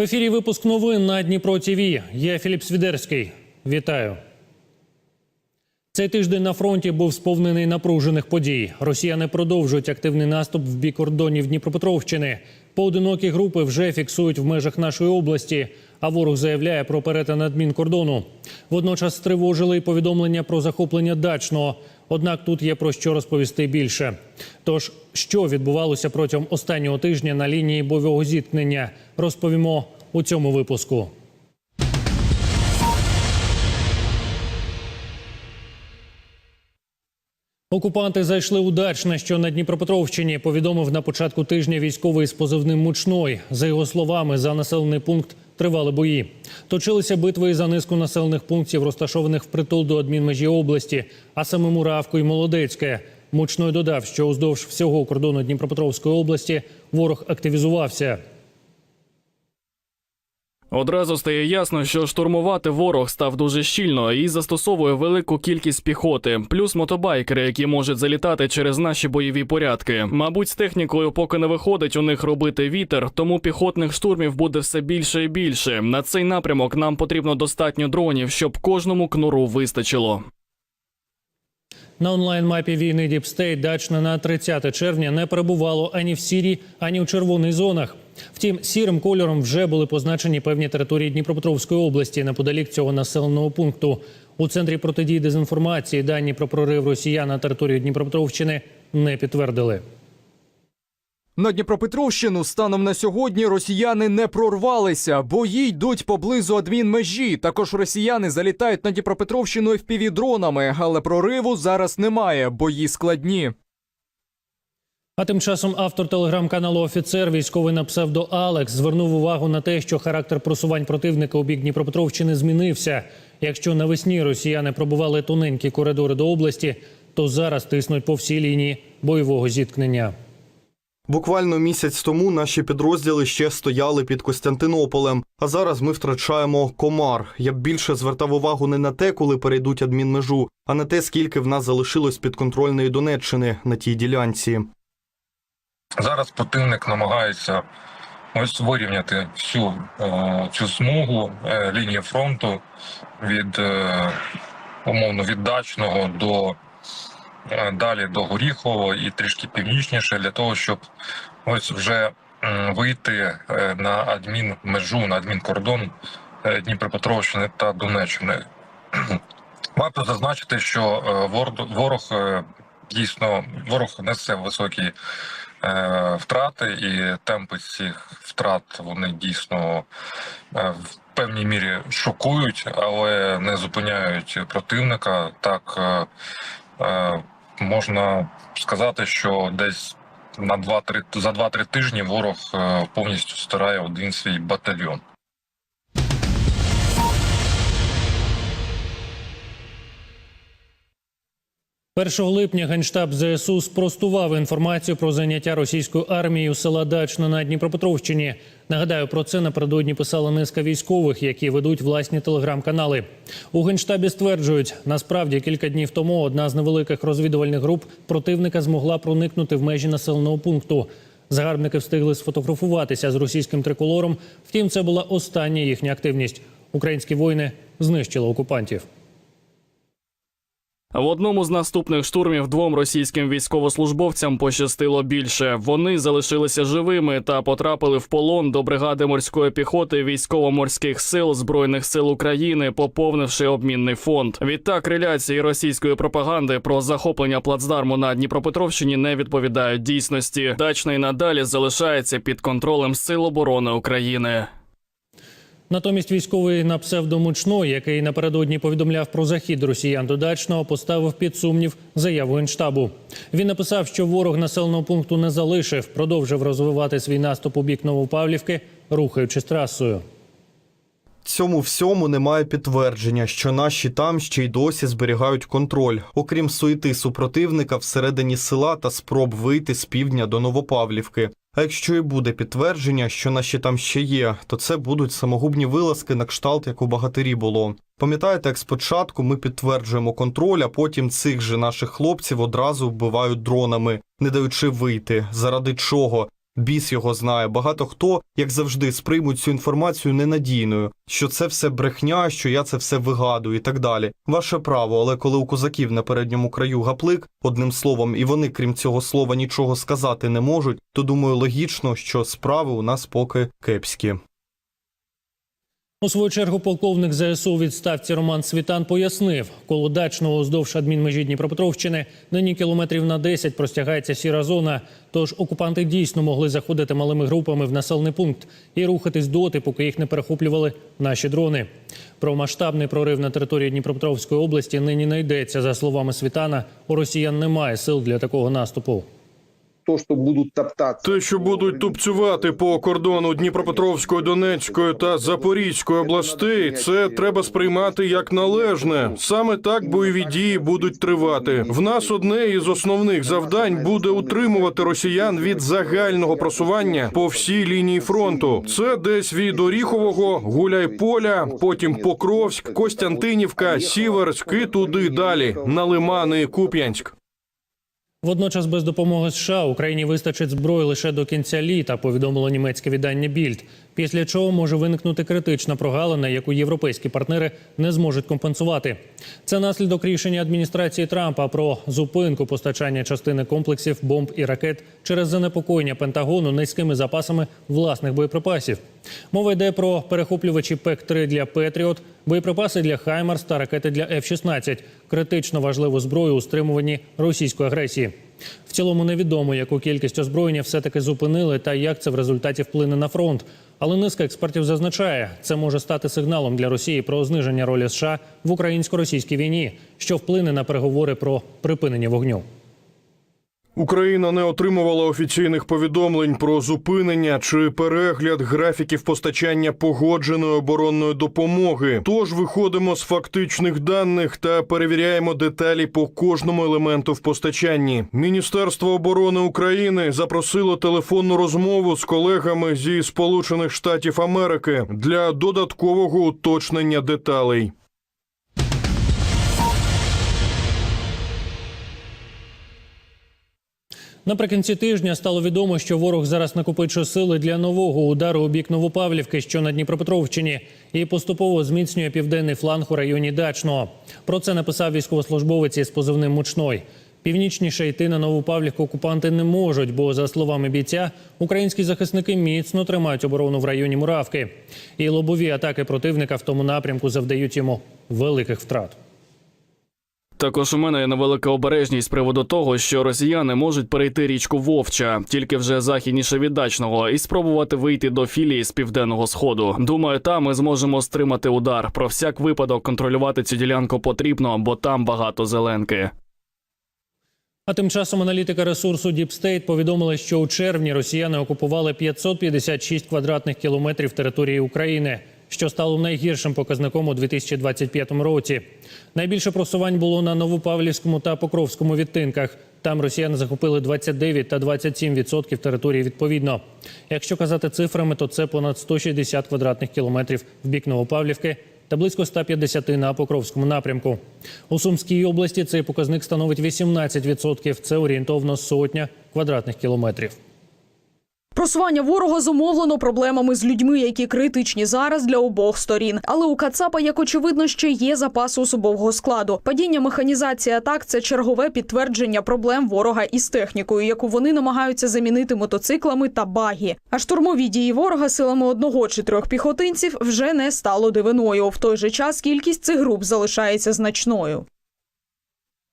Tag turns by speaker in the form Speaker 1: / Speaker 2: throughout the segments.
Speaker 1: В ефірі випуск новин на Дніпро ТВ. Я Філіп Свідерський. Вітаю. Цей тиждень на фронті був сповнений напружених подій. Росіяни продовжують активний наступ в бік кордонів Дніпропетровщини. Поодинокі групи вже фіксують в межах нашої області. А ворог заявляє про перетин адмінкордону. Водночас стривожили й повідомлення про захоплення дачного. Однак тут є про що розповісти більше. Тож, що відбувалося протягом останнього тижня на лінії бойового зіткнення, розповімо у цьому випуску. Окупанти зайшли у що на Дніпропетровщині, повідомив на початку тижня військовий з позивним Мучной. За його словами, за населений пункт тривали бої. Точилися битви за низку населених пунктів, розташованих впритул до адмінмежі області, а саме Муравку і Молодецьке. Мучной додав, що уздовж всього кордону Дніпропетровської області ворог активізувався.
Speaker 2: Одразу стає ясно, що штурмувати ворог став дуже щільно і застосовує велику кількість піхоти, плюс мотобайкери, які можуть залітати через наші бойові порядки. Мабуть, з технікою поки не виходить у них робити вітер, тому піхотних штурмів буде все більше і більше. На цей напрямок нам потрібно достатньо дронів, щоб кожному кнуру вистачило.
Speaker 1: На онлайн-мапі війни Діпстейт Дачне на 30 червня не перебувало ані в сірій, ані в червоних зонах. Втім, сірим кольором вже були позначені певні території Дніпропетровської області неподалік цього населеного пункту. У центрі протидії дезінформації дані про прорив росіян на територію Дніпропетровщини не підтвердили.
Speaker 3: На Дніпропетровщину станом на сьогодні росіяни не прорвалися, бої йдуть поблизу адмінмежі. Також росіяни залітають на Дніпропетровщину FPV-дронами, але прориву зараз немає. Бої складні.
Speaker 1: А тим часом автор телеграм-каналу Офіцер, військовий на псевдо Алекс, звернув увагу на те, що характер просувань противника у бік Дніпропетровщини змінився. Якщо навесні росіяни пробували тоненькі коридори до області, то зараз тиснуть по всій лінії бойового зіткнення.
Speaker 4: Буквально місяць тому наші підрозділи ще стояли під Костянтинополем, а зараз ми втрачаємо комар. Я б більше звертав увагу не на те, коли перейдуть адмінмежу, а на те, скільки в нас залишилось підконтрольної Донеччини на тій ділянці.
Speaker 5: Зараз противник намагається ось вирівняти всю е, цю смугу е, лінії фронту від е, умовно від дачного до е, далі до Горіхового і трішки північніше для того, щоб ось вже м, вийти е, на адмінмежу, на адмінкордон е, Дніпропетровщини та Донеччини. Варто зазначити, що е, ворог е, дійсно ворог несе високі е, втрати, і темпи цих втрат вони дійсно е, в певній мірі шокують, але не зупиняють противника. Так е, е, можна сказати, що десь на 2-3 за 2-3 тижні ворог е, повністю стирає один свій батальйон.
Speaker 1: Першого липня генштаб ЗСУ спростував інформацію про заняття російською армією села Дачне на Дніпропетровщині. Нагадаю, про це напередодні писала низка військових, які ведуть власні телеграм-канали. У генштабі стверджують, насправді кілька днів тому одна з невеликих розвідувальних груп противника змогла проникнути в межі населеного пункту. Загарбники встигли сфотографуватися з російським триколором. Втім, це була остання їхня активність. Українські воїни знищили окупантів.
Speaker 2: В одному з наступних штурмів двом російським військовослужбовцям пощастило більше. Вони залишилися живими та потрапили в полон до бригади морської піхоти військово-морських сил збройних сил України, поповнивши обмінний фонд. Відтак реляції російської пропаганди про захоплення плацдарму на Дніпропетровщині не відповідають дійсності. Дачний надалі залишається під контролем Сил оборони України.
Speaker 1: Натомість військовий на псевдомучно, який напередодні повідомляв про захід росіян до Дачного, поставив під сумнів заяву генштабу. Він написав, що ворог населеного пункту не залишив, продовжив розвивати свій наступ у бік Новопавлівки, рухаючись трасою.
Speaker 4: Цьому всьому немає підтвердження, що наші там ще й досі зберігають контроль, окрім суєти супротивника всередині села та спроб вийти з півдня до Новопавлівки. А якщо і буде підтвердження, що наші там ще є, то це будуть самогубні вилазки на кшталт, як у багатирі було. Пам'ятаєте, як спочатку ми підтверджуємо контроль, а потім цих же наших хлопців одразу вбивають дронами, не даючи вийти. Заради чого? Біс його знає. Багато хто, як завжди, сприймуть цю інформацію ненадійною, що це все брехня, що я це все вигадую і так далі. Ваше право, але коли у козаків на передньому краю гаплик, одним словом, і вони, крім цього слова, нічого сказати не можуть, то думаю, логічно, що справи у нас поки кепські.
Speaker 1: У свою чергу полковник ЗСУ відставці Роман Світан пояснив, коло дачного уздовж адмінмежі Дніпропетровщини нині кілометрів на 10 простягається сіра зона. Тож окупанти дійсно могли заходити малими групами в населений пункт і рухатись доти, поки їх не перехоплювали наші дрони. Про масштабний прорив на території Дніпропетровської області нині не йдеться. За словами Світана, у росіян немає сил для такого наступу.
Speaker 6: То, что будут топтаться.
Speaker 7: Те, що будуть тупцювати по кордону Дніпропетровської, Донецької та Запорізької областей, це треба сприймати як належне. Саме так бойові дії будуть тривати. В нас одне із основних завдань буде утримувати росіян від загального просування по всій лінії фронту. Це десь від Оріхового, Гуляйполя, потім Покровськ, Костянтинівка, Сіверськ і туди далі на Лимани, Куп'янськ.
Speaker 1: Водночас без допомоги США Україні вистачить зброї лише до кінця літа, повідомило німецьке віддання Більд. Після чого може виникнути критична прогалина, яку європейські партнери не зможуть компенсувати. Це наслідок рішення адміністрації Трампа про зупинку постачання частини комплексів бомб і ракет через занепокоєння Пентагону низькими запасами власних боєприпасів. Мова йде про перехоплювачі ПЕК-3 для Петріот, боєприпаси для Хаймарс та ракети для F-16 – критично важливу зброю у стримуванні російської агресії. В цілому невідомо, яку кількість озброєння все-таки зупинили та як це в результаті вплине на фронт. Але низка експертів зазначає, це може стати сигналом для Росії про зниження ролі США в українсько-російській війні, що вплине на переговори про припинення вогню.
Speaker 7: Україна не отримувала офіційних повідомлень про зупинення чи перегляд графіків постачання погодженої оборонної допомоги. Тож виходимо з фактичних даних та перевіряємо деталі по кожному елементу в постачанні. Міністерство оборони України запросило телефонну розмову з колегами зі Сполучених Штатів Америки для додаткового уточнення деталей.
Speaker 1: Наприкінці тижня стало відомо, що ворог зараз накопичує сили для нового удару у бік Новопавлівки, що на Дніпропетровщині, і поступово зміцнює південний фланг у районі Дачного. Про це написав військовослужбовець із позивним Мучной. Північніше йти на Новопавлівку окупанти не можуть, бо за словами бійця, українські захисники міцно тримають оборону в районі Муравки. І лобові атаки противника в тому напрямку завдають йому великих втрат.
Speaker 2: Також у мене є невелика обережність з приводу того, що росіяни можуть перейти річку Вовча, тільки вже західніше від дачного, і спробувати вийти до філії з південного сходу. Думаю, там ми зможемо стримати удар. Про всяк випадок контролювати цю ділянку потрібно, бо там багато зеленки.
Speaker 1: А тим часом аналітика ресурсу Deep State повідомила, що у червні росіяни окупували 556 квадратних кілометрів території України, що стало найгіршим показником у 2025 році. Найбільше просувань було на Новопавлівському та Покровському відтинках. Там росіяни захопили 29 та 27 відсотків території відповідно. Якщо казати цифрами, то це понад 160 квадратних кілометрів в бік Новопавлівки та близько 150 на Покровському напрямку. У Сумській області цей показник становить 18%. Це орієнтовно сотня квадратних кілометрів.
Speaker 8: Просування ворога зумовлено проблемами з людьми, які критичні зараз для обох сторін. Але у Кацапа, як очевидно, ще є запаси особового складу. Падіння механізації атак це чергове підтвердження проблем ворога із технікою, яку вони намагаються замінити мотоциклами та багі. А штурмові дії ворога силами одного чи трьох піхотинців вже не стало дивиною. В той же час кількість цих груп залишається значною.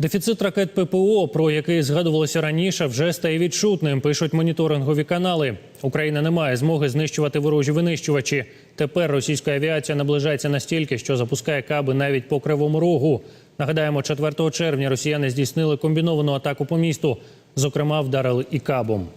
Speaker 1: Дефіцит ракет ППО, про який згадувалося раніше, вже стає відчутним. Пишуть моніторингові канали. Україна не має змоги знищувати ворожі винищувачі. Тепер російська авіація наближається настільки, що запускає каби навіть по кривому рогу. Нагадаємо, 4 червня росіяни здійснили комбіновану атаку по місту. Зокрема, вдарили і кабом.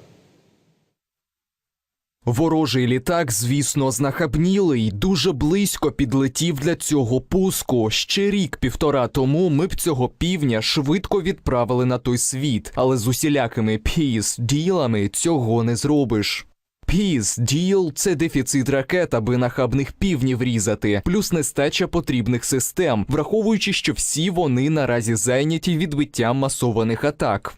Speaker 3: Ворожий літак, звісно, знахабнілий, дуже близько підлетів для цього пуску. Ще рік-півтора тому ми б цього півня швидко відправили на той світ, але з усілякими піс ділами цього не зробиш. Піс діл це дефіцит ракет, аби нахабних півнів різати, плюс нестача потрібних систем, враховуючи, що всі вони наразі зайняті відбиттям масованих атак.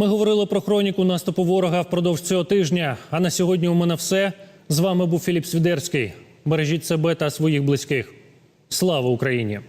Speaker 1: Ми говорили про хроніку наступу ворога впродовж цього тижня. А на сьогодні у мене все. З вами був Філіп Свідерський. Бережіть себе та своїх близьких. Слава Україні!